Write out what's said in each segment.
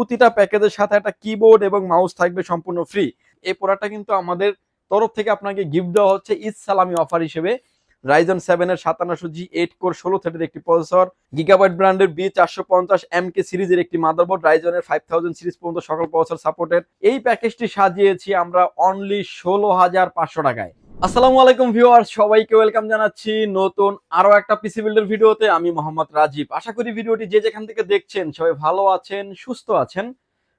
প্রতিটা প্যাকেজের সাথে একটা কিবোর্ড এবং মাউস থাকবে সম্পূর্ণ ফ্রি এই প্রোডাক্টটা কিন্তু আমাদের তরফ থেকে আপনাকে গিফট দেওয়া হচ্ছে ঈদ সালামি অফার হিসেবে। রাইজন সেভেনের সাতান্নশো জি এইট কোর ষোলো থার্টির একটি প্রসেসর গিগাবাইট ব্র্যান্ডের বি চারশো পঞ্চাশ এম কে সিরিজের একটি মাদারবোর্ড রাইজনের ফাইভ থাউজেন্ড সিরিজ পর্যন্ত সকল প্রসেসর সাপোর্টেড এই প্যাকেজটি সাজিয়েছি আমরা অনলি ষোলো হাজার পাঁচশো টাকায়। আসসালামু আলাইকুম ভিউয়ার সবাইকে ওয়েলকাম জানাচ্ছি নতুন আরও একটা পিসি বিল্ডের ভিডিওতে। আমি মোহাম্মদ রাজীব। আশা করি ভিডিওটি যে যেখান থেকে দেখছেন সবাই ভালো আছেন, সুস্থ আছেন।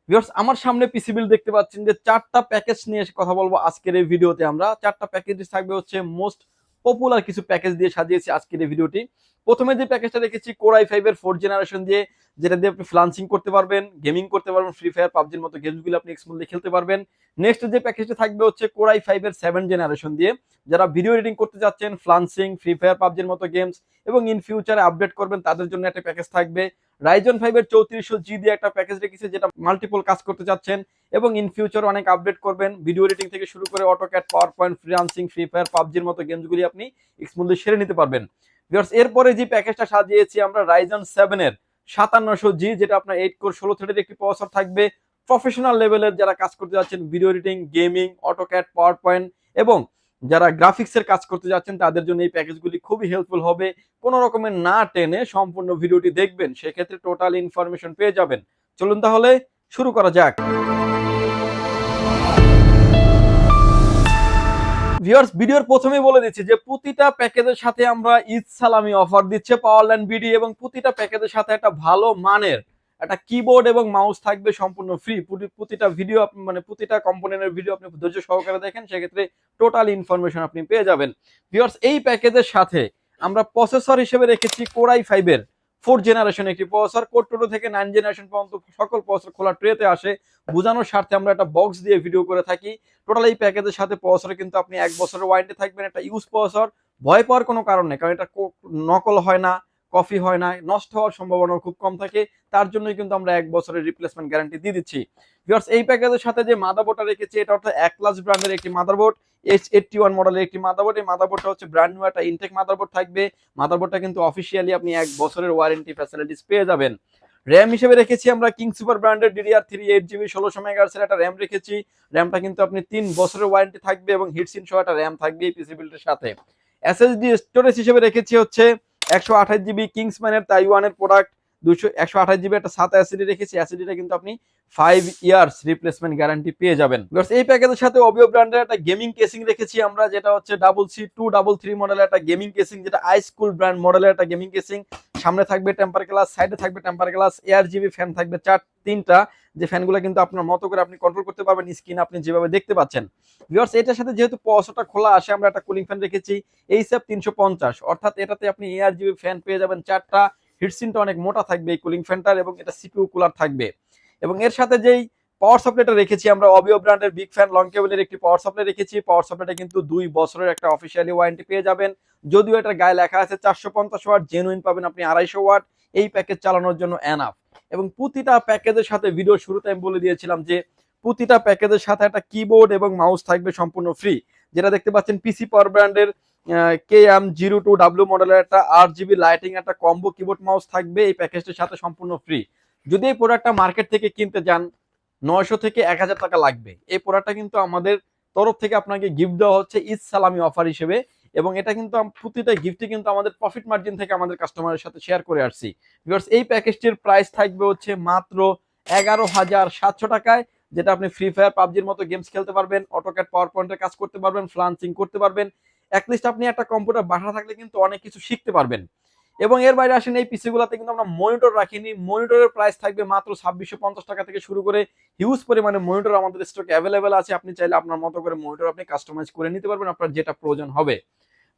ভিউয়ার্স, আমার সামনে পিসি বিল দেখতে পাচ্ছেন যে চারটা প্যাকেজ নিয়ে কথা বলব আজকের এই ভিডিওতে আমরা। চারটা প্যাকেজ থাকবে হচ্ছে মোস্ট পপুলার কিছু প্যাকেজ দিয়ে সাজিয়েছি আজকের এই ভিডিওটি। প্রথমে যে প্যাকেজটা রেখেছি ফাইভ এর ফোর্থ জেনারেশন দিয়ে, যেটা দিয়ে আপনি ফ্লান্সিং করতে পারবেন গেমিং করতে পারবেন ফ্রি ফায়ার পাবজির মতো গেমসগুলো আপনি এক্সমুলি খেলতে পারবেন। নেক্সট যে প্যাকেজটা থাকবে হচ্ছে ফাইভ এর সেভেন জেনারেশন দিয়ে, যারা ভিডিও এডিটিং করতে যাচ্ছেন ফ্লান্সিং ফ্রি ফায়ার পাবজির মতো গেমস এবং ইন ফিউচারে আপডেট করবেন, তাদের জন্য একটা প্যাকেজ থাকবে। রাইজন ফাইভের চৌত্রিশশো জি দিয়ে একটা প্যাকেজ রেখেছে, যেটা মাল্টিপল কাজ করতে চাচ্ছেন, এবং ইন ফিউচার অনেক আপডেট করবেন। ভিডিও এডিটিং থেকে শুরু করে AutoCAD power point freelancing free fire পাবজির মতো গেমসগুলি আপনি স্মুথলি সেরে নিতে পারবেন। এরপরে যে প্যাকেজটা সাজিয়েছি আমরা রাইজন সেভেনের সাতান্নশো জি যেটা আপনার এইট কোর ষোলো থ্রেডের একটি প্রসেসর থাকবে। প্রফেশনাল লেভেলের যারা কাজ করতে যাচ্ছেন video editing gaming AutoCAD power point এবং যারা গ্রাফিক্সের কাজ করতে যাচ্ছেন, তাদের জন্য এই প্যাকেজগুলি খুবই হেল্পফুল হবে। কোনো রকমের না টেনে সম্পূর্ণ ভিডিওটি দেখবেন, সেক্ষেত্রে টোটাল ইনফরমেশন পেয়ে যাবেন। চলুন তাহলে শুরু করা যাক। ভিউয়ার্স, ভিডিওর প্রথমেই বলে দিচ্ছি যে প্রতিটা প্যাকেজের সাথে আমরা ঈদ সালামি অফার দিচ্ছে পাওয়ারল্যান্ড বিডি, এবং প্রতিটা প্যাকেজের সাথে একটা ভালো মানের একটা কিবোর্ড এবং মাউস থাকবে সম্পূর্ণ ফ্রি প্রতিটা ভিডিও মানে প্রতিটা কম্পোনেন্টের ভিডিও আপনি ধৈর্য সহকারে দেখেন, সেক্ষেত্রে টোটাল ইনফরমেশন আপনি পেয়ে যাবেন। ভিউয়ার্স, এই প্যাকেজের সাথে আমরা প্রসেসর হিসেবে রেখেছি কোরাই ফাইভের ফোর জেনারেশন একটি প্রসেসর কোড টোটো থেকে নাইন জেনারেশন পর্যন্ত সকল প্রসেসর খোলা ট্রেতে আসে। বোঝানোর স্বার্থে আমরা একটা বক্স দিয়ে ভিডিও করে থাকি। টোটাল এই প্যাকেজের সাথে প্রসারে কিন্তু আপনি এক বছরের ওয়ারেন্টি থাকবেন। একটা ইউজ প্রসেসর ভয় পাওয়ার কোনো কারণ নেই, কারণ এটা নকল হয় না। কপি হয় না, নষ্ট হওয়ার সম্ভাবনা খুব কম থাকে, তার জন্যই কিন্তু আমরা এক বছরের রিপ্লেসমেন্ট গ্যারান্টি দিয়ে দিচ্ছি। ভিউয়ার্স এই প্যাকেজের সাথে যে মাদারবোর্ডটা রেখেছি, এটা অর্থাৎ এক ক্লাস ব্র্যান্ডের একটি মাদারবোর্ড এইচ এইটটি ওয়ান মডেলের একটি মাদারবোর্ড এই মাদারবোর্ডটা হচ্ছে ব্র্যান্ড নিউ একটা ইনটেক মাদারবোর্ড থাকবে। মাদারবোর্ডটা কিন্তু অফিসিয়ালি আপনি এক বছরের ওয়ারেন্টি ফ্যাসিলিটিস পেয়ে যাবেন। র্যাম হিসেবে রেখেছি আমরা কিং সুপার ব্র্যান্ডের ডিডিআর থ্রি এইট জিবি ষোলোশো মেগাহার্সের একটা র্যাম রেখেছি। র্যামটা কিন্তু আপনি তিন বছরের ওয়ারেন্টি থাকবে এবং হিটসিন সহ একটা র্যাম থাকবে এই পিসি বিল্ডের সাথে। এসএসডি স্টোরেজ হিসেবে রেখেছি হচ্ছে একশো আঠাশ জিবি কিংসম্যানের তাইওয়ানের প্রোডাক্ট দুশো, একশো আঠাশ জিবি একটা সাত অ্যাসিডি রেখেছি অ্যাসিডিটা কিন্তু আপনি ফাইভ ইয়ার্স রিপ্লেসমেন্ট গ্যারান্টি পেয়ে যাবেন। এই প্যাকেজের সাথে অবিও ব্র্যান্ডের একটা গেমিং কেসিং রেখেছি আমরা, যেটা হচ্ছে double C two double three মডেলের একটা গেমিং কেসিং যেটা আই স্কুল ব্র্যান্ড মডেলের একটা গেমিং কেসিং সামনে থাকবে টেম্পার গ্লাস সাইডে থাকবে temper glass air GB fan থাকবে চার, তিনটা। যে ফ্যানগুলো কিন্তু আপনার মতো করে আপনি কন্ট্রোল করতে পারবেন স্ক্রিন আপনি যেভাবে দেখতে পাচ্ছেন। ভিউয়ার্স এটার সাথে যেহেতু পশোটা খোলা আসে, আমরা একটা কুলিং ফ্যান রেখেছি, এই সেপ তিনশো পঞ্চাশ। অর্থাৎ এটাতে আপনি এয়ার জিবি ফ্যান পেয়ে যাবেন চারটা। হিটসিনটা অনেক মোটা থাকবে এই কুলিং ফ্যানটার এবং এটা সিপিউ কুলার থাকবে। এবং এর সাথে যেই পাওয়ার সাপ্লাইটা রেখেছি আমরা অবিও ব্র্যান্ডের বিগ ফ্যান লং কেবলের একটি পাওয়ার সাপ্লাই রেখেছি। পাওয়ার সাপ্লাইটা কিন্তু দুই বছরের একটা অফিসিয়ালি ওয়ারেন্টি পেয়ে যাবেন। যদিও এটার গায়ে লেখা আছে চারশো পঞ্চাশ ওয়াট জেনুইন পাবেন আপনি আড়াইশো ওয়াট। এই প্যাকেজ চালানোর জন্য এনাফ এবং প্রতিটা প্যাকেজের সাথে ভিডিও শুরুতে আমি বলে দিয়েছিলাম যে, প্রতিটা প্যাকেজের সাথে একটা কিবোর্ড এবং মাউস থাকবে সম্পূর্ণ ফ্রি যেটা দেখতে পাচ্ছেন পিসি পাওয়ার ব্র্যান্ডের K M zero two W মডেলের একটা আট জিবি লাইটিং একটা কম্বো কিবোর্ড মাউস থাকবে। এই প্যাকেজটির সাথে সম্পূর্ণ ফ্রি যদি এই প্রোডাক্টটা মার্কেট থেকে কিনতে যান নয়শো থেকে এক হাজার টাকা লাগবে। এই প্রোডাক্টটা কিন্তু আমাদের তরফ থেকে আপনাকে গিফট দেওয়া হচ্ছে ঈদ সালামি অফার হিসেবে এবং এটা কিন্তু প্রতিটা গিফটই কিন্তু আমাদের প্রফিট মার্জিন থেকে আমাদের কাস্টমারের সাথে শেয়ার করে আসছি। বিকজ এই প্যাকেজটির প্রাইস থাকবে হচ্ছে মাত্র এগারো হাজার সাতশো টাকায়, যেটা আপনি ফ্রি ফায়ার পাবজির মতো গেমস খেলতে পারবেন অটোক্যাট পাওয়ার পয়েন্টের কাজ করতে পারবেন ফ্লান্সিং করতে পারবেন। অ্যাটলিস্ট আপনি একটা কম্পিউটার বাসা থাকলে কিন্তু অনেক কিছু শিখতে পারবেন। এবং এর বাইরে আসেন এই পিসিগুলোতে কিন্তু আমরা মনিটর রাখিনি। মনিটরের প্রাইস থাকবে মাত্র ছাব্বিশশো পঞ্চাশ টাকা থেকে শুরু করে হিউজ পরিমাণে মনিটর আমাদের স্টকে অ্যাভেলেবেল আছে। আপনি চাইলে আপনার মতো করে মনিটর আপনি কাস্টমাইজ করে নিতে পারবেন, আপনার যেটা প্রয়োজন হবে।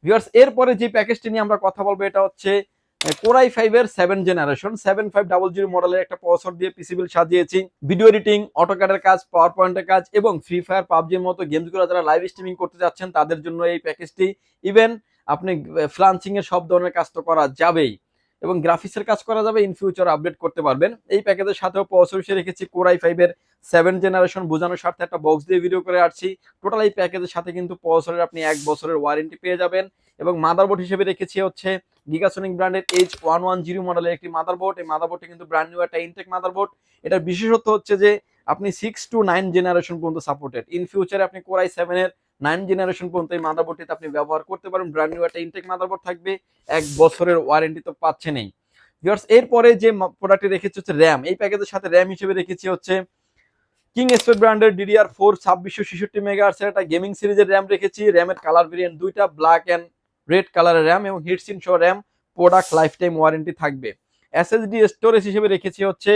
ভিউয়ার্স এরপরে যে প্যাকেজটি নিয়ে আমরা কথা বলব, এটা হচ্ছে কোরাই ফাইভ এর seven generation seven five double zero মডেলের একটা প্রসেসর দিয়ে পিসিবিল সাজিয়েছি। ভিডিও এডিটিং অটোক্যাডের কাজ পাওয়ার পয়েন্টের কাজ এবং ফ্রি ফায়ার পাবজির মতো গেমসগুলো যারা লাইভ স্ট্রিমিং করতে যাচ্ছেন, তাদের জন্য এই প্যাকেজটি ইভেন আপনি ফ্লান্সিং এর সব ধরনের কাজ তো করা যাবেই এবং গ্রাফিক্সের কাজ করা যাবে ইন ফিউচার আপডেট করতে পারবেন। এই প্যাকেজের সাথেও প্রসেসর হিসেবে রেখেছি কোরাই ফাইভের সেভেন জেনারেশন বোঝানোর স্বার্থে একটা বক্স দিয়ে ভিডিও করে আসছি। টোটাল এই প্যাকেজের সাথে কিন্তু প্রসেসরের আপনি এক বছরের ওয়ারেন্টি পেয়ে যাবেন এবং মাদারবোর্ড হিসেবে রেখেছি হচ্ছে গিগাসোনিক ব্র্যান্ডের এইচ ওয়ান ওয়ান জিরো মডেলের একটি মাদারবোর্ড এই মাদারবোর্ডটি কিন্তু ব্র্যান্ড নিউ একটা ইনটেক মাদারবোর্ড এটার বিশেষত্ব হচ্ছে যে, আপনি সিক্স টু নাইন জেনারেশন পর্যন্ত সাপোর্টেড ইন ফিউচারে আপনি কোরাই সেভেনের নাইন জেনারেশন পর্যন্ত এই মাদারবোর্ডটিতে আপনি ব্যবহার করতে পারেন ব্র্যান্ড নিউ একটা ইনটেক মাদারবোর্ড থাকবে। এক বছরের ওয়ারেন্টি তো পাচ্ছে পাচ্ছেনই। ভিউয়ার্স এরপরে যে প্রোডাক্টটি রেখেছি হচ্ছে র্যাম এই প্যাকেজের সাথে র্যাম হিসেবে রেখেছি হচ্ছে কিং এক্সপেড ব্র্যান্ডের ডিডিআর ফোর ছাব্বিশশো ছেষট্টি মেগাহার্সের একটা গেমিং সিরিজের র্যাম রেখেছি। র্যামের কালার ভেরিয়েন্ট দুইটা ব্ল্যাক অ্যান্ড রেড কালারের র্যাম এবং হিটসিন সহ RAM product life time warranty থাকবে এসএসডি স্টোরেজ হিসেবে রেখেছি হচ্ছে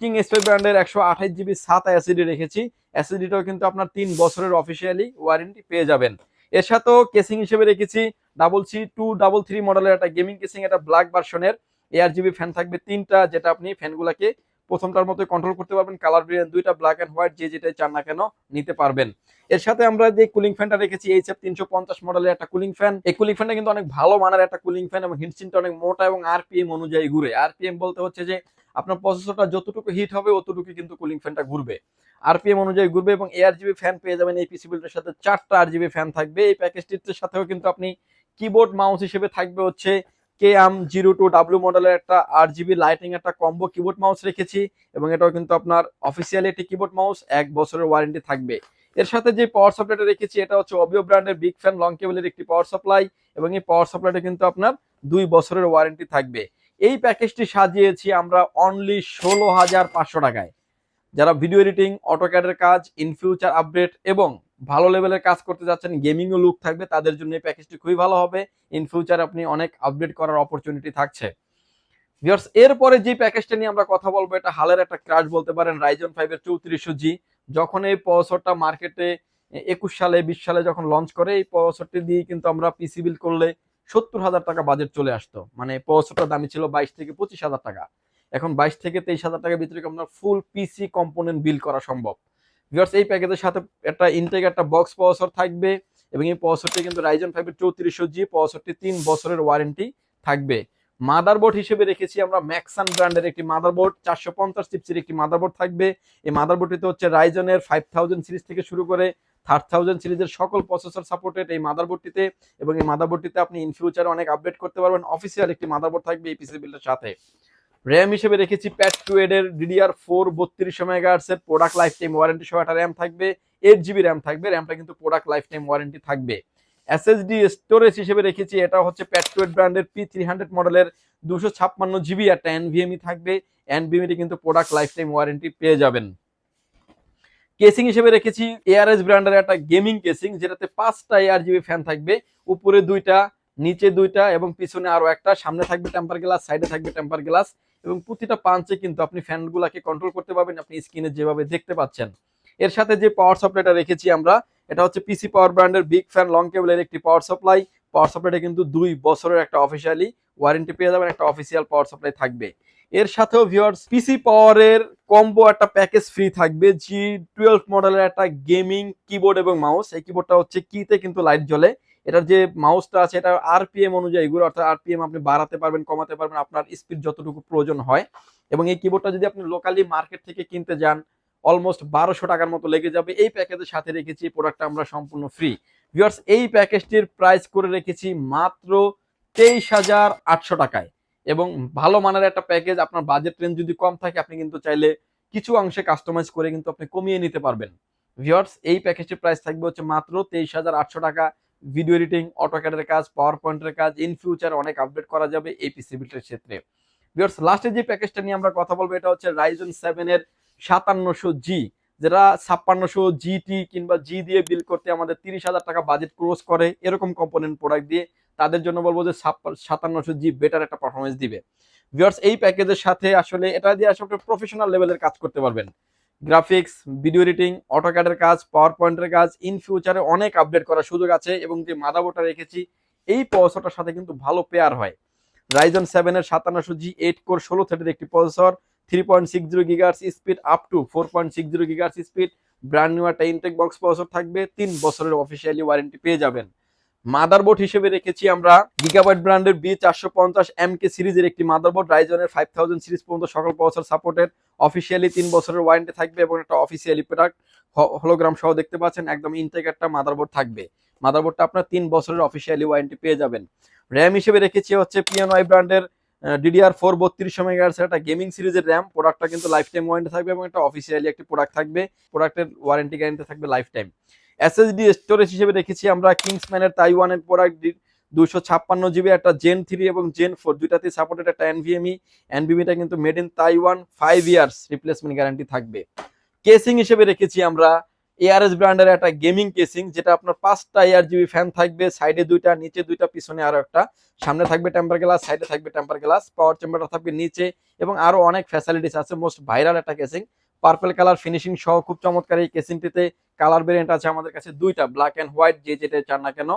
কিং এক্সপেড ব্র্যান্ডের একশো আঠাশ জিবি সাত অ্যাসিডি রেখেছি। এসএসডিটাও কিন্তু আপনার তিন বছরের অফিসিয়ালি ওয়ারেন্টি পেয়ে যাবেন। এর সাথেও কেসিং হিসেবে রেখেছি double C two double three মডেলের একটা গেমিং কেসিং একটা ব্ল্যাক ভার্সনের এয়ার জিবি ফ্যান থাকবে তিনটা, যেটা আপনি ফ্যানগুলোকে প্রথমটার মতো কন্ট্রোল করতে পারবেন। কালার ভেরিয়েন্ট দুইটা ব্ল্যাক অ্যান্ড হোয়াইট যে যেটাই চান না কেন নিতে পারবেন। এর সাথে আমরা যে কুলিং ফ্যানটা রেখেছি এইচ এফ তিনশো পঞ্চাশ মডেলের একটা কুলিং ফ্যান এই কুলিং ফ্যানটা কিন্তু অনেক ভালো মানের একটা কুলিং ফ্যান এবং হিটসিনটা অনেক মোটা এবং আরপিএম অনুযায়ী ঘুরে। আরপিএম বলতে হচ্ছে যে আপনার প্রসেসরটা যতটুকু হিট হবে অতটুকু কিন্তু কুলিং ফ্যানটা ঘুরবে। আরপিএম অনুযায়ী ঘুরবে এবং এয়ার জিবি ফ্যান পেয়ে যাবেন এই পিসি বিল্ডের সাথে। চারটা আর জিবি ফ্যান থাকবে। এই প্যাকেজটির সাথেও কিন্তু আপনি কিবোর্ড মাউস হিসেবে থাকবে হচ্ছে K M zero two W মডেলের একটা আট জিবি লাইটিং একটা কম্বো কিবোর্ড মাউস রেখেছি এবং এটাও কিন্তু আপনার অফিসিয়ালি একটি কিবোর্ড মাউস এক বছরের ওয়ারেন্টি থাকবে। এর সাথে যে পাওয়ার সাপ্লাইটা রেখেছি, এটা হচ্ছে অবিও ব্র্যান্ডের বিগ ফ্যান লং কেবলের একটি পাওয়ার সাপ্লাই এবং এই পাওয়ার সাপ্লাইটা কিন্তু আপনার দুই বছরের ওয়ারেন্টি থাকবে। এই প্যাকেজটি সাজিয়েছি আমরা অনলি ষোলো হাজার পাঁচশো টাকায়। যারা ভিডিও এডিটিং অটোক্যাডের কাজ ইন ফিউচার আপডেট এবং ভালো লেভেলের কাজ করতে যাচ্ছেন গেমিং ও লুক থাকবে, তাদের জন্য এই প্যাকেজটি খুবই ভালো হবে। ইন ফিউচার আপনি অনেক আপডেট করার অপরচুনিটি থাকছে। ভিউয়ার্স এরপরে যে প্যাকেজটা নিয়ে আমরা কথা বলব, এটা হালের একটা ক্রাশ বলতে পারেন রাইজন ফাইভের চৌত্রিশশো জি যখন এই প্রসেসরটা মার্কেটে একুশ সালে, বিশ সালে যখন লঞ্চ করে, এই প্রসেসরটি দিয়ে কিন্তু আমরা পিসি বিল করলে সত্তর হাজার টাকা বাজেট চলে আসতো। মানে প্রসেসরটার দামি ছিল বাইশ থেকে পঁচিশ হাজার টাকা। এখন বাইশ থেকে তেইশ হাজার টাকার ভিতরে আপনার ফুল পিসি কম্পোনেন্ট বিল করা সম্ভব। ভিউয়ার্স এই প্যাকেজের সাথে একটা ইনটেক একটা বক্স প্রসেসর থাকবে এবং এই প্রসেসরটি কিন্তু রাইজন ফাইভের চৌত্রিশশো জি প্রসেসরটি তিন বছরের ওয়ারেন্টি থাকবে। মাদারবোর্ড হিসেবে রেখেছি আমরা ম্যাক্সান ব্র্যান্ডের একটি মাদারবোর্ড চারশো পঞ্চাশ চিপসির একটি মাদারবোর্ড থাকবে। এই মাদারবোর্ডটিতে হচ্ছে রাইজনের ফাইভ থাউজেন্ড সিরিজ থেকে শুরু করে থার্ড থাউজেন্ড সিরিজের সকল প্রসেসর সাপোর্টেড এই মাদারবোর্ডটিতে এবং এই মাদারবোর্ডটিতে আপনি ইন ফিউচারে অনেক আপডেট করতে পারবেন। অফিসিয়াল একটি মাদারবোর্ড থাকবে এই পিসি বিল্ডের সাথে। র্যাম হিসেবে রেখেছি প্যাট টু এর ডিডিআর ফোর বত্রিশশো মেগাহার্সের প্রোডাক্ট লাইফ টাইম ওয়ারেন্টি সহ একটা র্যাম থাকবে। এইট জিবি র্যাম থাকবে। র্যামটা কিন্তু প্রোডাক্ট লাইফ টাইম ওয়ারেন্টি থাকবে এসএসডি স্টোরেজ হিসেবে রেখেছি, এটা হচ্ছে প্যাট্রোয়েট ব্র্যান্ডের পি থ্রি হান্ড্রেড মডেলের দুশো ছাপ্পান্ন জিবি একটা এনভিএমই থাকবে। এনভিএমই কিন্তু প্রোডাক্ট লাইফ টাইম ওয়ারেন্টি পেয়ে যাবেন। কেসিং হিসেবে রেখেছি। এআরএস ব্র্যান্ডের একটা গেমিং কেসিং যেটাতে পাঁচটা এআর জিবি ফ্যান থাকবে। উপরে দুইটা, নিচে দুইটা এবং পিছনে আরও একটা, সামনে থাকবে টেম্পার গ্লাস সাইডে থাকবে টেম্পার গ্লাস এবং প্রতিটা পাঞ্চে কিন্তু আপনি ফ্যানগুলোকে কন্ট্রোল করতে পারবেন, আপনি স্ক্রিনে যেভাবে দেখতে পাচ্ছেন। এর সাথে যে পাওয়ার সাপ্লাইটা রেখেছি আমরা, এটা হচ্ছে পিসি পাওয়ার ব্র্যান্ডের বিগ ফ্যান লং কেবলের একটি পাওয়ার সাপ্লাই পাওয়ার সাপ্লাইটা কিন্তু দুই বছরের একটা অফিসিয়ালি ওয়ারেন্টি পেয়ে যাবেন, একটা অফিসিয়াল পাওয়ার সাপ্লাই থাকবে। এর সাথেও ভিউয়ার্স পিসি পাওয়ারের কম্বো একটা প্যাকেজ ফ্রি থাকবে জি টুয়েলভ মডেলের একটা গেমিং কিবোর্ড এবং মাউস এই কিবোর্ডটা হচ্ছে কিতে কিন্তু লাইট জ্বলে। এটার যে মাউসটা আছে, এটা আরপিএম অনুযায়ী এগুলো, অর্থাৎ আরপিএম আপনি বাড়াতে পারবেন, কমাতে পারবেন, আপনার স্পিড যতটুকু প্রয়োজন হয়। এবং এই কিবোর্ডটা যদি আপনি লোকালি মার্কেট থেকে কিনতে যান অলমোস্ট বারোশো টাকার মতো লেগে যাবে। এই প্যাকেজের সাথে রেখেছি প্রোডাক্টটা আমরা সম্পূর্ণ ফ্রি ভিউয়ার্স এই প্যাকেজটির প্রাইস করে রেখেছি মাত্র তেইশ হাজার আটশো টাকায়। এবং ভালো মানের একটা প্যাকেজ আপনার বাজেট রেঞ্জ যদি কম থাকে, আপনি কিন্তু চাইলে কিছু অংশে কাস্টমাইজ করে কিন্তু আপনি কমিয়ে নিতে পারবেন। ভিউয়ার্স এই প্যাকেজটির প্রাইস থাকবে হচ্ছে মাত্র তেইশ হাজার আটশো টাকা। ভিডিও এডিটিং অটোক্যাডের কাজ পাওয়ার পয়েন্টের কাজ ইন ফিউচার অনেক আপডেট করা যাবে এই পিসি ক্ষেত্রে। ভিউয়ার্স লাস্টে যে প্যাকেজটা নিয়ে আমরা কথা বলব, এটা হচ্ছে রাইজন সেভেন এর সাতান্নশো জি যেটা ছাপ্পান্নশো জিটি কিংবা জি দিয়ে বিল করতে আমাদের তিরিশ হাজার টাকা বাজেট ক্রস করে, এরকম কম্পোনেন্ট প্রোডাক্ট দিয়ে তাদের জন্য বলব যে সাতান্নশো জি বেটার একটা পারফরমেন্স দিবে। ভিউয়ার্স এই প্যাকেজের সাথে আসলে এটা দিয়ে আসলে প্রফেশনাল লেভেলের কাজ করতে পারবেন। গ্রাফিক্স ভিডিও এডিটিং অটোক্যাডের কাজ পাওয়ার পয়েন্টের কাজ ইন ফিউচারে অনেক আপডেট করার সুযোগ আছে এবং যে মাদাবোর্ডটা রেখেছি, এই প্রসেসরটার সাথে কিন্তু ভালো পেয়ার হয়। রাইজন সেভেনের সাতান্নশো জি এইট কোর ষোলো থার্টির একটি processor three point six zero gigahertz speed up to four point six zero gigahertz speed brand new একটা ইনটেক বক্স প্রসেসর থাকবে, তিন বছরের অফিসিয়ালি ওয়ারেন্টি পেয়ে যাবেন। মাদারবোর্ড হিসেবে রেখেছি আমরা গিগাবাইট ব্র্যান্ডের বি চারশো পঞ্চাশ এম কে সিরিজের একটি মাদারবোর্ড রাইজনের ফাইভ থাউজেন্ড সিরিজ পর্যন্ত সকল প্রসেসর সাপোর্টেড অফিসিয়ালি তিন বছরের ওয়ারেন্টি থাকবে এবং একটা অফিসিয়ালি প্রোডাক্ট হলোগ্রাম সহ দেখতে পাচ্ছেন, একদম ইনটেক একটা মাদারবোর্ড থাকবে। মাদারবোর্ডটা আপনার তিন বছরের অফিসিয়ালি ওয়ারেন্টি পেয়ে যাবেন। র্যাম হিসেবে রেখেছি হচ্ছে পিএনওয়াই ব্র্যান্ডের ডিডিআর ফোর বত্রিশশো মেগাহার্সের একটা গেমিং সিরিজের র্যাম প্রোডাক্টটা কিন্তু লাইফ টাইম ওয়ারেন্টি থাকবে এবং একটা অফিসিয়ালি একটি প্রোডাক্ট থাকবে। প্রোডাক্টের ওয়ারেন্টি গ্যারেন্টি থাকবে লাইফ টাইম এসএসডি স্টোরেজ হিসেবে রেখেছি আমরা কিংসম্যানের তাইওয়ানের প্রোডাক্ট দুশো ছাপ্পান্ন জিবি, একটা জেন থ্রি এবং জেন ফোর দুইটাতেই সাপোর্টেড একটা এনভিএমই এনভিএমিটা কিন্তু made in Taiwan five years replacement guarantee থাকবে। কেসিং হিসেবে রেখেছি আমরা এআরএস ব্র্যান্ডের একটা গেমিং কেসিং যেটা আপনার পাঁচটা এয়ার জিবি ফ্যান থাকবে সাইডে দুইটা, নিচে দুইটা, পিছনে আরও একটা। সামনে থাকবে টেম্পার গ্লাস সাইডে থাকবে টেম্পার গ্লাস পাওয়ার চেম্বারটা থাকবে নিচে, এবং আরও অনেক ফ্যাসিলিটিস আছে মোস্ট ভাইরাল একটা কেসিং পার্পল কালার ফিনিশিং সহ খুব চমৎকার এই কেসিনটিতে কালার ভেরিয়েন্ট আছে আমাদের কাছে দুইটা ব্ল্যাক অ্যান্ড হোয়াইট যে যেটা চান না কেন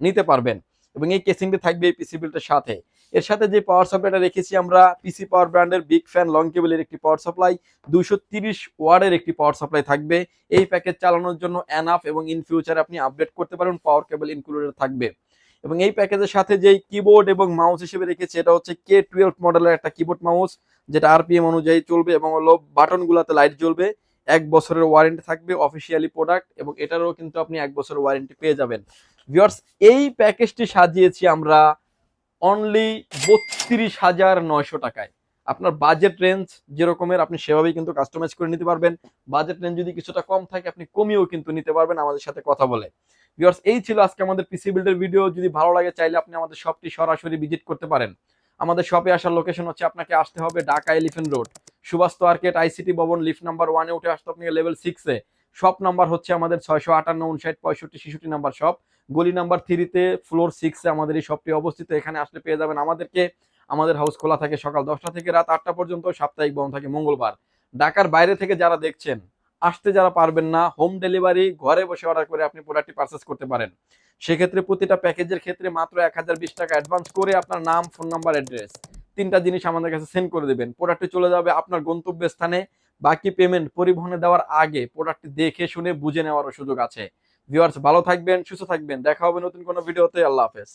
নিতে পারবেন। এবং এই কেসিংটি থাকবে এই পিসি বিলটার সাথে। এর সাথে যে পাওয়ার সাপ্লাইটা রেখেছি আমরা পিসি পাওয়ার ব্র্যান্ডের বিগ ফ্যান লং কেবলের একটি পাওয়ার সাপ্লাই দুশো তিরিশ ওয়ার্ডের একটি পাওয়ার সাপ্লাই থাকবে। এই প্যাকেজ চালানোর জন্য এনাফ এবং ইন ফিউচার আপনি আপডেট করতে পারেন পাওয়ার কেবল ইনক্লুডেড থাকবে। এবং এই প্যাকেজের সাথে যেই কিবোর্ড এবং মাউস হিসেবে রেখেছে, এটা হচ্ছে কে টুয়েলভ মডেলের একটা কিবোর্ড মাউস যেটা আরপিএম অনুযায়ী চলবে এবং হলো বাটনগুলোতে লাইট জ্বলবে। এক বছরের ওয়ারেন্টি থাকবে অফিসিয়ালি প্রোডাক্ট এবং এটারও কিন্তু আপনি এক বছরের ওয়ারেন্টি পেয়ে যাবেন। ভিউয়ার্স এই প্যাকেজটি সাজিয়েছি আমরা অনলি বত্রিশ হাজার নয়শো টাকায়। আপনার বাজেট রেঞ্জ যেরকমের, আপনি সেভাবেই কিন্তু কাস্টমাইজ করে নিতে পারবেন। বাজেট রেঞ্জ যদি কিছুটা কম থাকে, আপনি কমিয়েও কিন্তু নিতে পারবেন আমাদের সাথে কথা বলে। ভিউয়ার্স এই ছিল আজকে আমাদের পিসি বিল্ডের ভিডিও যদি ভালো লাগে, চাইলে আপনি আমাদের শপটি সরাসরি ভিজিট করতে পারেন। আমাদের শপে আসার লোকেশন হচ্ছে আপনাকে আসতে হবে Dhaka elephant road Subhash market ICT ভবন লিফট নাম্বার ওয়ানে উঠে আসতে আপনি লেভেল সিক্সে শপ নাম্বার হচ্ছে আমাদের ছয়শো আটান্ন উনষাট পঁয়ষট্টি, ছেষট্টি নাম্বার শপ গলি নাম্বার থ্রিতে ফ্লোর সিক্সে আমাদের এই শপটি অবস্থিত। এখানে আসলে পেয়ে যাবেন আমাদেরকে। আমাদের হাউস খোলা থাকে সকাল দশটা থেকে রাত আটটা পর্যন্ত। সাপ্তাহিক বন্ধ থাকে মঙ্গলবার। ঢাকার বাইরে থেকে যারা দেখছেন আসতে যারা পারবেন না হোম ডেলিভারি ঘরে বসে অর্ডার করে আপনি প্রোডাক্টটি পারচেস করতে পারেন। সেক্ষেত্রে প্রতিটা প্যাকেজের ক্ষেত্রে মাত্র এক হাজার বিশ টাকা অ্যাডভান্স করে আপনার নাম ফোন নাম্বার অ্যাড্রেস তিনটা জিনিস আমাদের কাছে সেন্ড করে দেবেন। প্রোডাক্টটি চলে যাবে আপনার গন্তব্য স্থানে বাকি পেমেন্ট পরিবহনে দেওয়ার আগে প্রোডাক্টটি দেখে শুনে বুঝে নেওয়ারও সুযোগ আছে। ভিউয়ার্স ভালো থাকবেন, সুস্থ থাকবেন। দেখা হবে নতুন কোনো ভিডিওতে আল্লাহ হাফেজ।